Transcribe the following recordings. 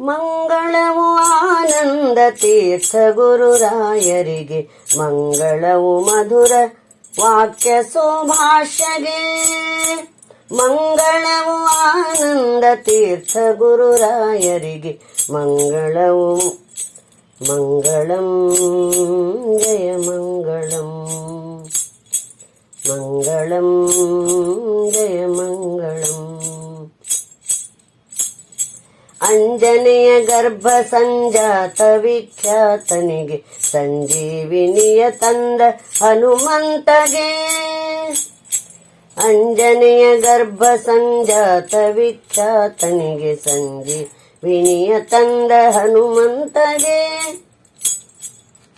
ಮಂಗಳವು ಆನಂದ ತೀರ್ಥ ಗುರುರಾಯರಿಗೆ ಮಂಗಳವು ಮಧುರ ವಾಕ್ಯ ಸುಭಾಷಗೆ ಮಂಗಳವು ಆನಂದ ತೀರ್ಥ ಗುರುರಾಯರಿಗೆ ಮಂಗಳವು ಮಂಗಳಂ ಜಯ ಮಂಗಳಂ ಮಂಗಳಂ ಜಯ ಅಂಜನೆಯ ಗರ್ಭ ಸಂಜಾತ ವಿಖ್ಯಾತನಿಗೆ ಸಂಜೀವಿನಿಯ ತಂದ ಹನುಮಂತಗೆ. ಅಂಜನೆಯ ಗರ್ಭ ಸಂಜಾತ ವಿಖ್ಯಾತನಿಗೆ ಸಂಜೀವಿನಿಯ ತಂದ ಹನುಮಂತಗೆ.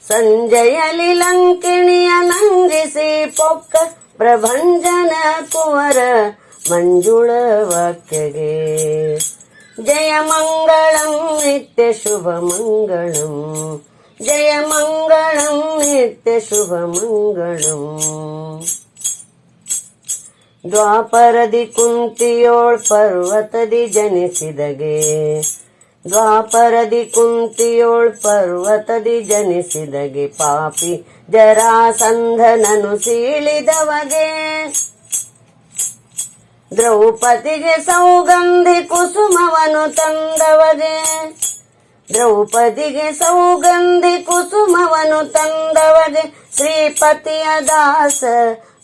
ಸಂಜಯಲಿ ಲಂಕಿಣಿಯ ನಂದಿಸಿ ಪೊಕ್ಕ ಪ್ರಭಂಜನ ಕುವರ ಮಂಜುಳ ವಾಕ್ಯಗೆ. ಜಯ ಮಂಗಳಂ ನಿತ್ಯ ಶುಭ ಮಂಗಳಂ ಜಯ ಮಂಗಳಂ ನಿತ್ಯ ಶುಭ ಮಂಗಳಂ ದ್ವಾಪರದಿ ಕುಂತಿಯೋಳ್ ಪರ್ವತದಿ ಜನಿಸಿದಗೆ. ದ್ವಾಪರದಿ ಕುಂತಿಯೋಳ್ ಪರ್ವತದಿ ಜನಿಸಿದಗೆ. ಪಾಪಿ ಜರಾಸಂಧನನು ಸೀಳಿದವಗೆ. ದ್ರೌಪದಿಗೆ ಸೌಗಂಧಿ ಕುಸುಮವನು ತಂದವಗೆ ದ್ರೌಪದಿಗೆ ಸೌಗಂಧಿ ಕುಸುಮವನು ತಂದವಗೆ ಶ್ರೀಪತಿಯ ದಾಸ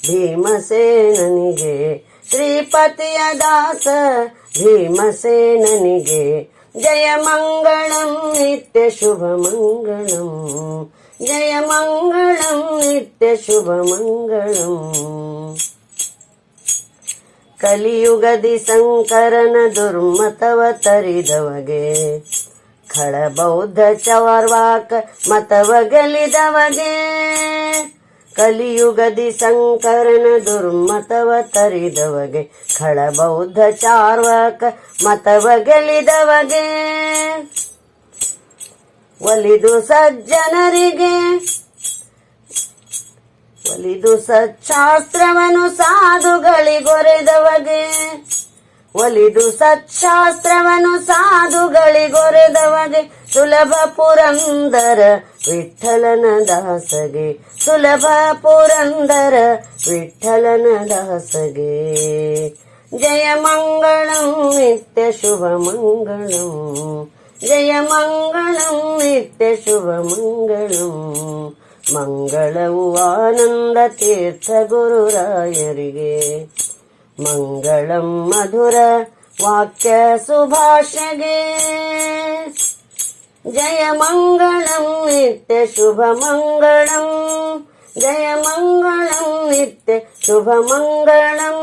ಭೀಮಸೇನನಿಗೆ. ಶ್ರೀಪತಿಯ ದಾಸ ಭೀಮಸೇನನಿಗೆ. ಜಯ ಮಂಗಳಂ, ನಿತ್ಯ ಶುಭ ಮಂಗಳಂ. ಜಯ ಮಂಗಳಂ, ನಿತ್ಯ ಶುಭ ಮಂಗಳಂ. ಕಲಿಯುಗದಿ ಸಂಕರನ ದುರ್ಮತವ ತರಿದವಗೆ. ಖಳ ಬೌದ್ಧ ಚವರ್ವಾಕ ಮತವ ಗಲಿದವಗೆ ಕಲಿಯುಗದಿ ಸಂಕರನ ದುರ್ಮತವ ತರಿದವಗೆ. ಖಳ ಬೌದ್ಧ ಚಾರ್ವಾಕ ಮತವ ಗೆಲಿದವಗೆ ಒಲಿದು ಸಜ್ಜನರಿಗೆ ಒಲಿದು ಸಚ್ಚಾಸ್ತ್ರವನು ಸಾಧುಗಳಿಗೊರೆದವಗೆ. ಒಲಿದು ಸಚ್ಚಾಸ್ತ್ರವನು ಸಾಧುಗಳಿಗೊರೆದವಗೆ. ಸುಲಭ ಪುರಂದರ ವಿಠಲನ ದಾಸಗೆ. ಸುಲಭ ಪುರಂದರ ವಿಠಲನ ದಾಸಗೆ. ಜಯ ಮಂಗಳಂ, ನಿತ್ಯ ಶುಭ ಮಂಗಳಂ. ಜಯ ಮಂಗಳಂ, ನಿತ್ಯ ಶುಭ ಮಂಗಳಂ. ಮಂಗಳವು ಆನಂದ ತೀರ್ಥ ಗುರುರಾಯರಿಗೆ ಮಂಗಳಂ ಮಧುರ ವಾಕ್ಯ ಸುಭಾಷಗೆ ಜಯ ಮಂಗಳಂ ನಿತ್ಯ ಶುಭ ಮಂಗಳಂ ಜಯ ಮಂಗಳಂ ನಿತ್ಯ ಶುಭ ಮಂಗಳಂ